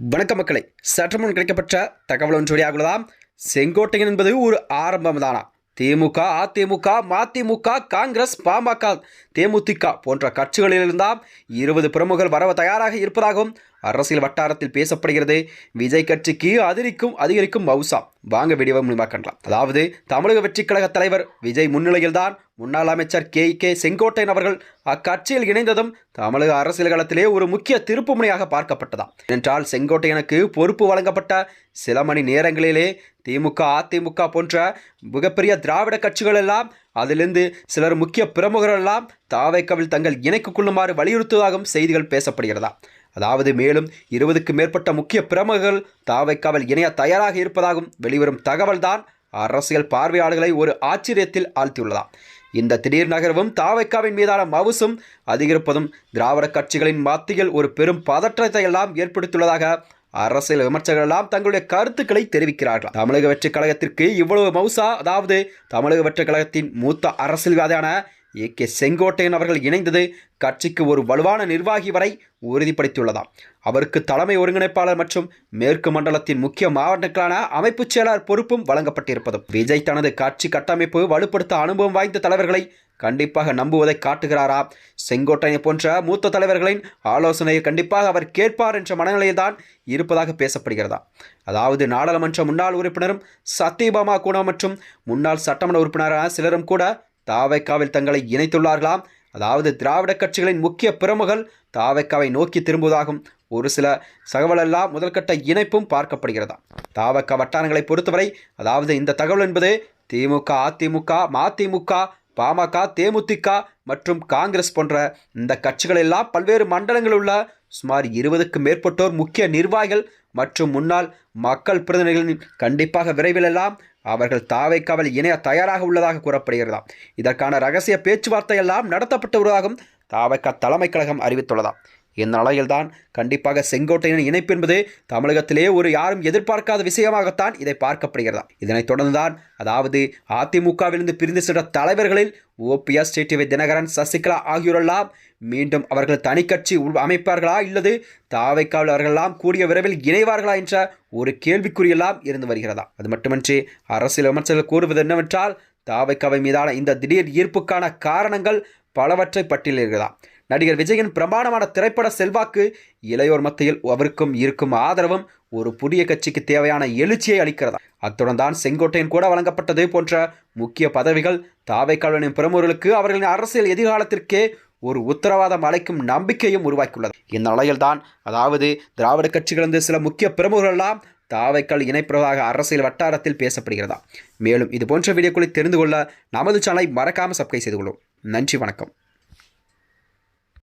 வணக்க மக்களை. சற்று முன் கிடைக்கப்பட்ட தகவல் ஒன்று வெளியாகுள்ளதாம் செங்கோட்டையன் என்பது ஒரு ஆரம்பம் தானா? திமுக அதிமுக மதிமுக காங்கிரஸ் பாமக தேமுதிக போன்ற கட்சிகளிலிருந்தாம் இருபது பிரமுகர் வரவ தயாராக இருப்பதாகவும் அரசியல் வட்டாரத்தில் பேசப்படுகிறது. விஜய் கட்சிக்கு அதிரிக்கும் அதிகரிக்கும் மவுசா. வாங்க வீடியோவை மூலியமாக கண்டலாம் அதாவது தமிழக வெற்றிக் கழக தலைவர் விஜய் முன்னிலையில்தான் முன்னாள் அமைச்சர் கே. கே. செங்கோட்டையன் அவர்கள் அக்கட்சியில் இணைந்ததும் தமிழக அரசியல் களத்திலே ஒரு முக்கிய திருப்புமுனையாக பார்க்கப்பட்டதாம். என்றால் செங்கோட்டையனுக்கு பொறுப்பு வழங்கப்பட்ட சில மணி நேரங்களிலே திமுக அதிமுக போன்ற மிகப்பெரிய திராவிட கட்சிகள் எல்லாம் அதிலிருந்து சிலர் முக்கிய பிரமுகர்கள் எல்லாம் தாவைக்கவில் தங்கள் இணைக்கு கொள்ளுமாறு வலியுறுத்துவதாகவும் செய்திகள் பேசப்படுகிறதா? அதாவது மேலும் இருபதுக்கு மேற்பட்ட முக்கிய பிரமுகர்கள் தாவைக்காவல் இணைய தயாராக இருப்பதாகவும் வெளிவரும் தகவல்தான் அரசியல் பார்வையாளர்களை ஒரு ஆச்சரியத்தில் ஆழ்த்தியுள்ளதாம் இந்த திடீர் நகர்வும் தாவைக்காவின் மீதான மவுசும் அதிகரிப்பதும் திராவிட கட்சிகளின் மத்தியில் ஒரு பெரும் பதற்றத்தை எல்லாம் ஏற்படுத்தியுள்ளதாக அரசியல் விமர்சகர்கள் எல்லாம் தங்களுடைய கருத்துக்களை தெரிவிக்கிறார்கள். தமிழக வெற்றிக் கழகத்திற்கு இவ்வளவு மவுசா அதாவது தமிழக வெற்றிக் கழகத்தின் மூத்த அரசியல்வாதியான ஏ. கே. செங்கோட்டையன் அவர்கள் இணைந்தது கட்சிக்கு ஒரு வலுவான நிர்வாகி வரை உறுதிப்படுத்தியுள்ளதாம். அவருக்கு தலைமை ஒருங்கிணைப்பாளர் மற்றும் மேற்கு மண்டலத்தின் முக்கிய மாவட்டங்களான அமைப்புச் செயலாளர் பொறுப்பும் வழங்கப்பட்டிருப்பதும் விஜய் தனது கட்சி கட்டமைப்பு வலுப்படுத்த அனுபவம் வாய்ந்த தலைவர்களை கண்டிப்பாக நம்புவதை காட்டுகிறாரா? செங்கோட்டையை போன்ற மூத்த தலைவர்களின் ஆலோசனையை கண்டிப்பாக அவர் கேட்பார் என்ற மனநிலையில்தான் இருப்பதாக பேசப்படுகிறதா? அதாவது நாடாளுமன்ற முன்னாள் உறுப்பினரும் சத்யபாமா கூட மற்றும் முன்னாள் சட்டமன்ற உறுப்பினரான சிலரும் கூட தாவைக்காவில் தங்களை இணைத்துள்ளார்களாம். அதாவது திராவிட கட்சிகளின் முக்கிய பிரமுகள் தாவைக்காவை நோக்கி திரும்புவதாகும். ஒரு சில தகவலெல்லாம் முதல்கட்ட இணைப்பும் பார்க்கப்படுகிறதா தாவக்க வட்டாரங்களை பொறுத்தவரை அதாவது இந்த தகவல் என்பது திமுக அதிமுக மதிமுக பாமக தேமுதிக மற்றும் காங்கிரஸ் போன்ற இந்த கட்சிகள் எல்லாம் பல்வேறு மண்டலங்களில் உள்ள சுமார் இருபதுக்கும் மேற்பட்டோர் முக்கிய நிர்வாகிகள் மற்றும் முன்னாள் மக்கள் பிரதிநிதிகளின் கண்டிப்பாக விரைவில் எல்லாம் அவர்கள் தாவைக்காவல் இணைய தயாராக உள்ளதாக கூறப்படுகிறதாம். இதற்கான ரகசிய பேச்சுவார்த்தை எல்லாம் நடத்தப்பட்டு வருவதாகவும் தாவைக்கா தலைமை கழகம் அறிவித்துள்ளதாம். இந்த நிலையில்தான் கண்டிப்பாக செங்கோட்டையின் இணைப்பு என்பது தமிழகத்திலே ஒரு யாரும் எதிர்பார்க்காத விஷயமாகத்தான் இதை பார்க்கப்படுகிறதா? இதனைத் தொடர்ந்துதான் அதாவது அதிமுகவிலிருந்து பிரிந்து சென்ற தலைவர்களில் ஓபிஎஸ் டிடிவி தினகரன் சசிகலா ஆகியோரெல்லாம் மீண்டும் அவர்கள் தனி கட்சி உள் அமைப்பார்களா இல்லது தாவைக்காவில் அவர்களெல்லாம் கூடிய விரைவில் இணைவார்களா என்ற ஒரு கேள்விக்குறியெல்லாம் இருந்து வருகிறதா? அது மட்டுமின்றி அரசியல் விமர்சகர்கள் கூறுவது என்னவென்றால் தாவைக்காவை மீதான இந்த திடீர் ஈர்ப்புக்கான காரணங்கள் பலவற்றை பட்டியலிடுகிறதா? நடிகர் விஜயின் பிரமாணமான திரைப்பட செல்வாக்கு இளையோர் மத்தியில் அவருக்கும் இருக்கும் ஆதரவும் ஒரு புதிய கட்சிக்கு தேவையான எழுச்சியை அளிக்கிறதா? அத்துடன் தான் செங்கோட்டையன் கூட வழங்கப்பட்டது போன்ற முக்கிய பதவிகள் தாவை பிரமுகர்களுக்கு அவர்களின் அரசியல் எதிர்காலத்திற்கே ஒரு உத்தரவாதம் அளிக்கும் நம்பிக்கையும் உருவாக்கியுள்ளது. இந்த நிலையில்தான் அதாவது திராவிட கட்சிகளிலிருந்து சில முக்கிய பிரமுகர்கள்லாம் தாவைக்கால் இணைப்பதாக அரசியல் வட்டாரத்தில் பேசப்படுகிறதா? மேலும் இது போன்ற வீடியோக்களை தெரிந்து கொள்ள நமது சேனலை மறக்காமல் சப்ஸ்கிரைப் செய்து கொள்ளும். நன்றி வணக்கம்.